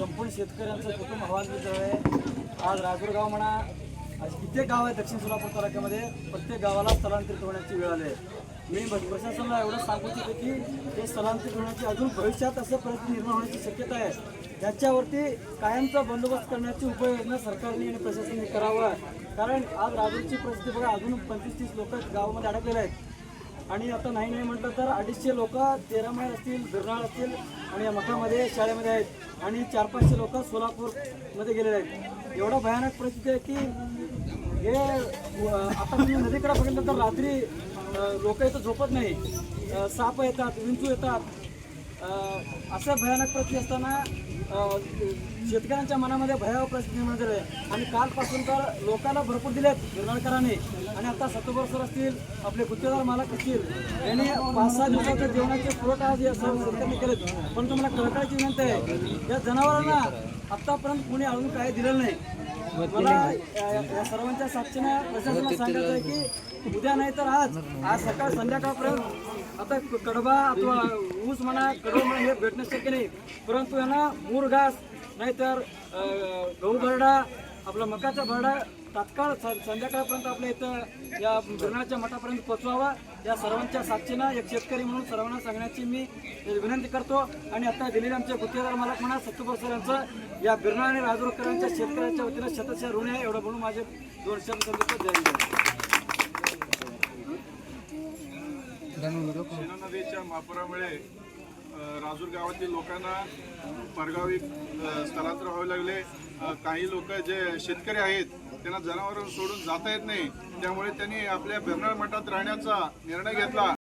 संपूर्ण शेतकऱ्यांचं कुटुंब हवालदिल आहे. आज राजूर गाव म्हणा आज कित्येक गाव आहे दक्षिण सोलापूर तालुक्यामध्ये. प्रत्येक गावाला स्थलांतरित होण्याची वेळ आली आहे. मी प्रशासनाला एवढं सांगू इच्छितो की हे स्थलांतरित होण्याची अजून भविष्यात असं परिस्थिती निर्माण होण्याची शक्यता आहे. त्याच्यावरती कायमचा बंदोबस्त करण्याची उपाययोजना सरकारने आणि प्रशासनाने करावा. कारण आज राजूरची परिस्थिती बघा अजून पंचवीस तीस लोक गावामध्ये अडकलेले आहेत. आणि आता नाही नाही म्हटलं तर अडीचशे लोक तेरामाळ असतील बिरनाळ असतील आणि या मठामध्ये शाळेमध्ये आहेत. आणि चार पाचशे लोक सोलापूरमध्ये गेलेले आहेत. एवढा भयानक परिस्थिती आहे की हे आता तुम्ही नदीकडे बघितलं तर रात्री लोक इथं झोपत नाही. साप येतात विंचू येतात. असं भयानक प्रती असताना शेतकऱ्यांच्या मनामध्ये भयावह परिस्थिती निर्माण झाली आहे. आणि कालपासून तर लोकांना भरपूर दिलेत गिरणाळकरांनी आणि आता सतोबर सर असतील आपले गुत्तेदार मालक असतील यांनी पाच सहा दिवसाच्या जेवणाचे पुरवठा आज या सर्व सरकारने केलेत. पण तुम्हाला कळकळाची विनंती आहे या जनावरांना आतापर्यंत कोणी अजून काही दिलेलं नाही. मला या सर्वांच्या साक्षीनं प्रशासनाला सांगायचं आहे की उद्या नाही तर आज आज सकाळ संध्याकाळपर्यंत आता क- कडबा अथवा ऊस म्हणा कडबा म्हणा हे भेटणं शक्य नाही. परंतु यांना मूर घास नाहीतर गहू भरडा आपला मकाचा भरडा तात्काळ स- संध्याकाळपर्यंत आपल्या इथं या गिरणाच्या मठापर्यंत पोचवावा या सर्वांच्या साक्षीनं एक शेतकरी म्हणून सर्वांना सांगण्याची मी विनंती करतो. आणि आता दिलेले आमचे गुत्तेदार मालक म्हणा सत्तूपर सर यांचं या बिरणा आणि राजूरकरांच्या शेतकऱ्यांच्या वतीनं शतशः ऋण आहे एवढं म्हणून माझे दोन शब्द. शिना नदीच्या महापुरामुळे राजूर गावातील लोकांना परगावी स्थलांतर व्हावे लागले. काही लोक जे शेतकरी आहेत त्यांना जनावरं सोडून जाता येत नाही. त्यामुळे त्यांनी आपल्या बेरनाळ मठात राहण्याचा निर्णय घेतला.